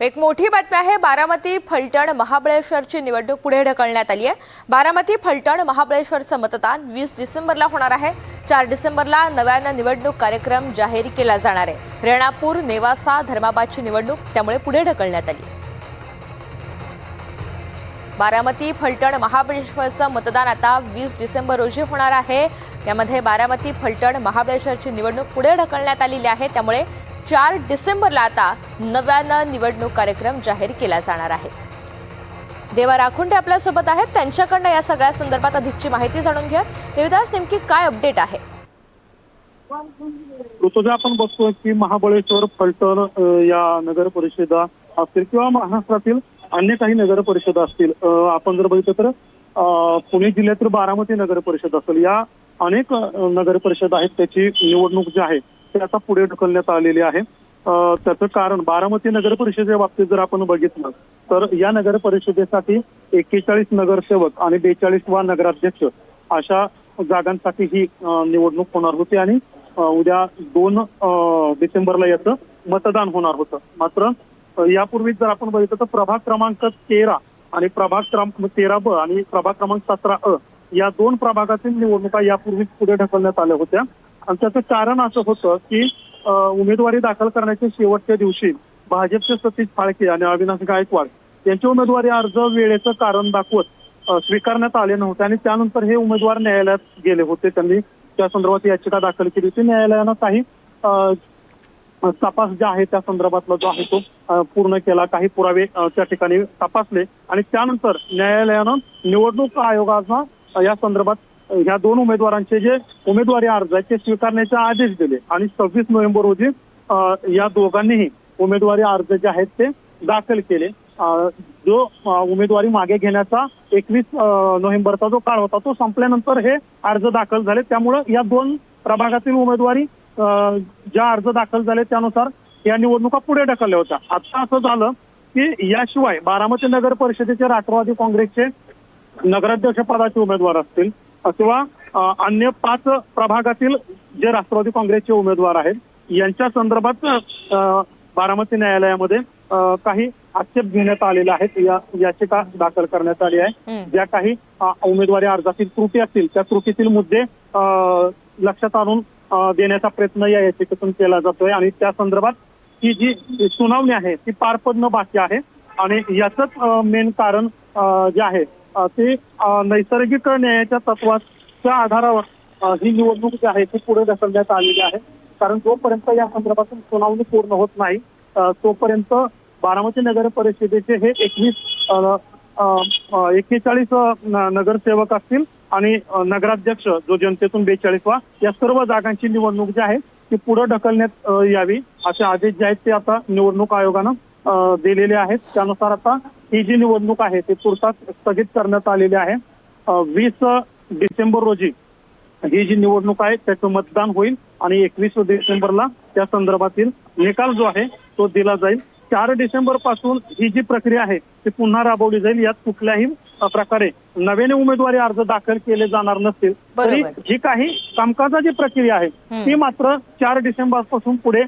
एक मोठी बातमी आहे बारामती फलटण महाबळेश्वरची निवडणूक पुढे ढकलण्यात आली आहे. बारामती फलटण महाबळेश्वरचं मतदान वीस डिसेंबरला होणार आहे. चार डिसेंबरला नव्यानं निवडणूक कार्यक्रम जाहीर केला जाणार आहे. रेणापूर नेवासा धर्माबादची निवडणूक त्यामुळे पुढे ढकलण्यात आली. बारामती फलटण महाबळेश्वरचं मतदान आता वीस डिसेंबर रोजी होणार आहे. यामध्ये बारामती फलटण महाबळेश्वरची निवडणूक पुढे ढकलण्यात आलेली आहे. त्यामुळे चार डिसेंबरला आता नव्यानं निवडणूक कार्यक्रम जाहीर केला जाणार आहे. देवा राखुंडे आपल्यासोबत आहेत. त्यांच्याकडनं या सगळ्या संदर्भात अधिकची माहिती जाणून घ्या देविदास नेमकी काय अपडेट आहे? ऋतुजा आपण बघतोय की महाबळेश्वर फलटण या नगर परिषदा असतील किंवा महाराष्ट्रातील अन्य काही नगर परिषदा असतील. आपण जर बघितलं तर पुणे जिल्ह्यातील बारामती नगर परिषद असेल. या अनेक नगर परिषद आहेत. त्याची निवडणूक जी आहे ते आता पुढे ढकलण्यात आलेली आहे. त्याचं कारण बारामती नगर परिषदेच्या बाबतीत जर आपण बघितलं तर या नगर परिषदेसाठी एक्केचाळीस नगरसेवक आणि बेचाळीस वा नगराध्यक्ष अशा जागांसाठी ही निवडणूक होणार होती आणि उद्या दोन डिसेंबरला याचं मतदान होणार होतं. मात्र यापूर्वी जर आपण बघितलं तर प्रभाग क्रमांक तेरा आणि प्रभाग क्रमांक तेरा ब आणि प्रभाग क्रमांक सतरा अ या दोन प्रभागातील निवडणुका यापूर्वीच पुढे ढकलण्यात आल्या होत्या. त्याचं कारण असं होतं की उमेदवारी दाखल करण्याच्या शेवटच्या दिवशी भाजपचे सतीश फाळके आणि अविनाश गायकवाड यांचे उमेदवारी अर्ज वेळेचं कारण दाखवत स्वीकारण्यात आले नव्हते आणि त्यानंतर हे उमेदवार न्यायालयात गेले होते. त्यांनी त्या संदर्भात याचिका दाखल केली होती. न्यायालयानं काही तपास जे आहे त्या संदर्भातला जो आहे तो पूर्ण केला. काही पुरावे त्या ठिकाणी तपासले आणि त्यानंतर न्यायालयानं निवडणूक आयोगाचा या संदर्भात ह्या दोन उमेदवारांचे जे उमेदवारी अर्ज आहेत ते स्वीकारण्याचे आदेश दिले. आणि सव्वीस नोव्हेंबर रोजी या दोघांनीही उमेदवारी अर्ज जे आहेत ते दाखल केले. जो उमेदवारी मागे घेण्याचा एकवीस नोव्हेंबरचा जो काळ होता तो संपल्यानंतर हे अर्ज दाखल झाले. त्यामुळं या दोन प्रभागातील उमेदवारी ज्या अर्ज दाखल झाले त्यानुसार या निवडणुका पुढे ढकलल्या होत्या. आता असं झालं की याशिवाय बारामती नगर परिषदेचे राष्ट्रवादी काँग्रेसचे नगराध्यक्ष पदाचे उमेदवार असतील किंवा अन्य पाच प्रभागातील जे राष्ट्रवादी काँग्रेसचे उमेदवार आहेत यांच्या संदर्भात बारामती न्यायालयामध्ये काही आक्षेप घेण्यात आलेले आहेत. या याचिका दाखल करण्यात आली आहे. ज्या काही उमेदवारी अर्जातील त्रुटी असतील त्या त्रुटीतील मुद्दे लक्षात आणून देण्याचा प्रयत्न या याचिकेतून केला जातोय. आणि त्या संदर्भात ही जी सुनावणी आहे ती पार पडणं बाकी आहे. आणि याचंच मेन कारण जे आहे ते नैसर्गिक न्यायाच्या तत्वाच्या आधारावर ही निवडणूक जी आहे ती पुढे ढकलण्यात आलेली आहे. कारण जोपर्यंत या संदर्भातून सुनावणी पूर्ण होत नाही तोपर्यंत बारामती नगर परिषदेचे हे एकवीस एक्केचाळीस नगरसेवक असतील आणि नगराध्यक्ष जो जनतेतून बेचाळीसवा या सर्व जागांची निवडणूक जी आहे ती पुढे ढकलण्यात यावी असे आदेश जे आहेत ते आता निवडणूक आयोगानं दिलेले आहेत. त्यानुसार आता ही जी निवडणूक आहे ती तुर्तास स्थगित करण्यात आलेली आहे. वीस डिसेंबर रोजी ही जी निवडणूक आहे त्याचं मतदान होईल आणि एकवीस डिसेंबरला त्या संदर्भातील निकाल जो आहे तो दिला जाईल. चार डिसेंबरपासून ही जी प्रक्रिया आहे ती पुन्हा राबवली जाईल. यात कुठल्याही प्रकारे नव्याने उमेदवारी अर्ज दाखल केले जाणार नसतील. तरी. जी काही कामकाजाची प्रक्रिया आहे. ती मात्र चार डिसेंबरपासून पुढे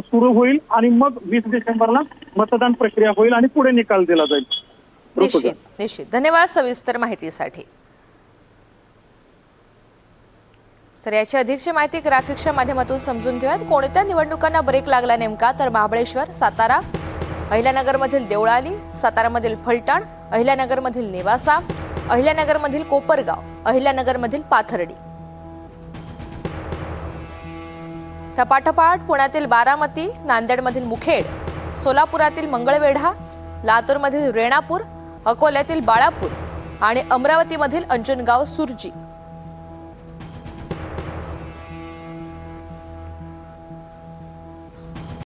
सुरू होईल आणि मग वीस डिसेंबरला मतदान प्रक्रिया होईल आणि पुढे निकाल दिला जाईल. निश्चित निश्चित. धन्यवाद सविस्तर माहितीसाठी. तर याची अधिकची माहिती ग्राफिक्सच्या माध्यमातून समजून घेऊयात. कोणत्या निवडणुकांना ब्रेक लागला नेमका? तर महाबळेश्वर सातारा अहिल्यानगरमधील देवळाली सातारामधील फलटण अहिल्यानगरमधील नेवासा अहिल्यानगरमधील कोपरगाव अहिल्यानगरमधील पाथर्डी. थपाठपाठ पुण्यातील बारामती नांदेडमधील मुखेड सोलापुरातील मंगळवेढा लातूरमधील रेणापूर अकोल्यातील बाळापूर आणि अमरावतीमधील अंजनगाव सुरजी.